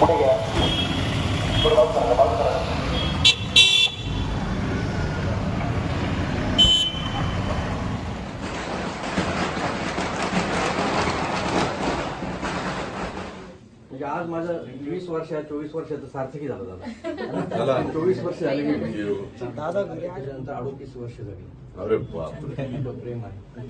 पुढे घ्या पुढे बाजू करा बाजू करा म्हणजे आज माझं वीस वर्ष चोवीस वर्षाचं सार्थकी झालं दादा. चोवीस वर्ष झाली. दादा घरी आल्यानंतर अडोतीस वर्ष झाली अरे बापरे प्रेम आहे.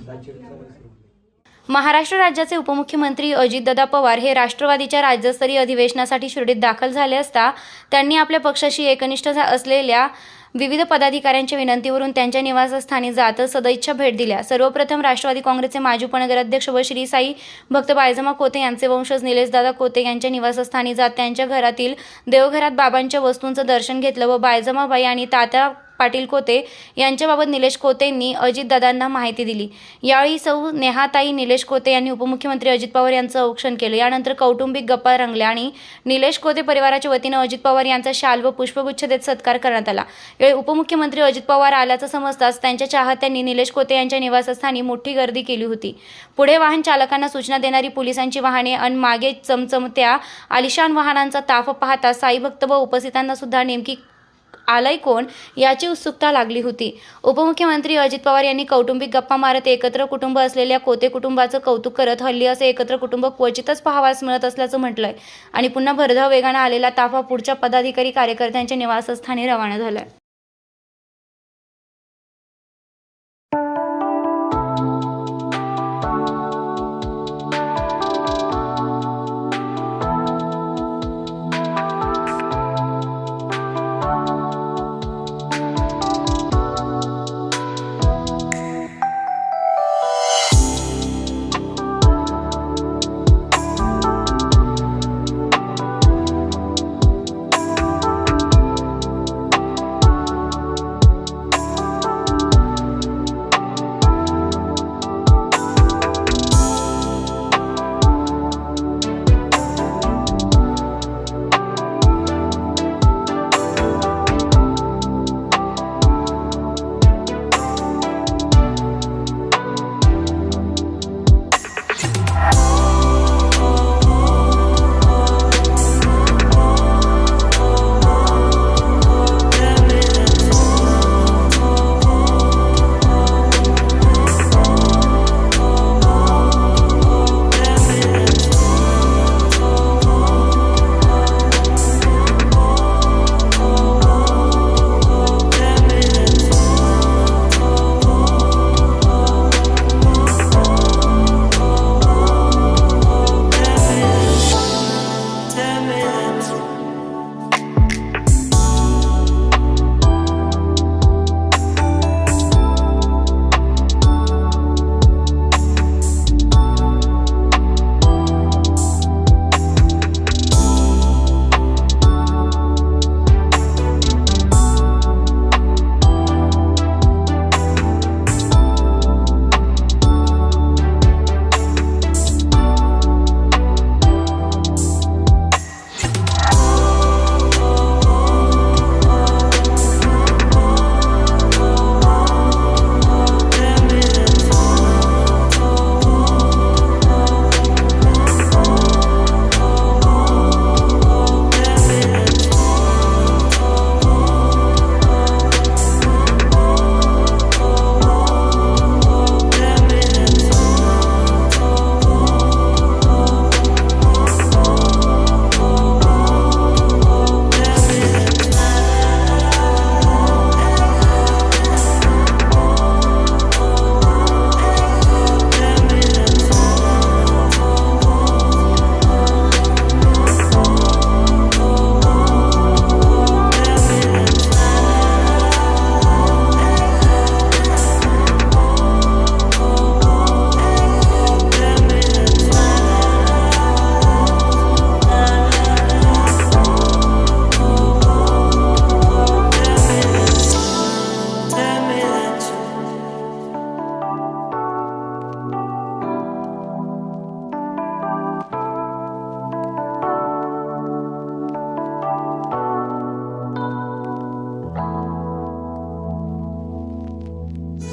महाराष्ट्र राज्याचे उपमुख्यमंत्री अजितदादा पवार हे राष्ट्रवादीच्या राज्यस्तरीय अधिवेशनासाठी शिर्डीत दाखल झाले असता त्यांनी आपल्या पक्षाशी एकनिष्ठ असलेल्या विविध पदाधिकाऱ्यांच्या विनंतीवरून त्यांच्या निवासस्थानी जात सदैच्छा भेट दिल्या. सर्वप्रथम राष्ट्रवादी काँग्रेसचे माजी उपनगराध्यक्ष व श्री साई भक्त बायजमा कोते यांचे वंशज निलेशदादा कोते यांच्या निवासस्थानी जात त्यांच्या घरातील देवघरात बाबांच्या वस्तूंचं दर्शन घेतलं व बायजमाबाई आणि तात्या पाटील कोते यांच्याबाबत निलेश कोतेंनी अजितदादांना माहिती दिली. यावेळी सौ नेहाताई निलेश कोते यांनी उपमुख्यमंत्री अजित पवार यांचं औक्षण केलं. यानंतर कौटुंबिक गप्पा रंगल्या आणि निलेश कोते परिवाराच्या वतीनं अजित पवार यांचा शाल व पुष्पगुच्छ देत सत्कार करण्यात आला. यावेळी उपमुख्यमंत्री अजित पवार आल्याचं समजताच त्यांच्या चाहत्यांनी निलेश कोते यांच्या निवासस्थानी मोठी गर्दी केली होती. पुढे वाहन चालकांना सूचना देणारी पोलिसांची वाहने आणि मागे चमचमत्या आलिशान वाहनांचा ताफ पाहता साई भक्त व उपस्थितांना सुद्धा नेमकी आलंय कोण याची उत्सुकता लागली होती. उपमुख्यमंत्री अजित पवार यांनी कौटुंबिक गप्पा मारत एकत्र कुटुंब असलेल्या कोते कुटुंबाचं कौतुक करत हल्ली असे एकत्र कुटुंब क्वचितच पाहावास मिळत असल्याचं म्हटलंय. आणि पुन्हा भरधाव वेगानं आलेला ताफा पुढच्या पदाधिकारी कार्यकर्त्यांच्या निवासस्थानी रवाना झालाय.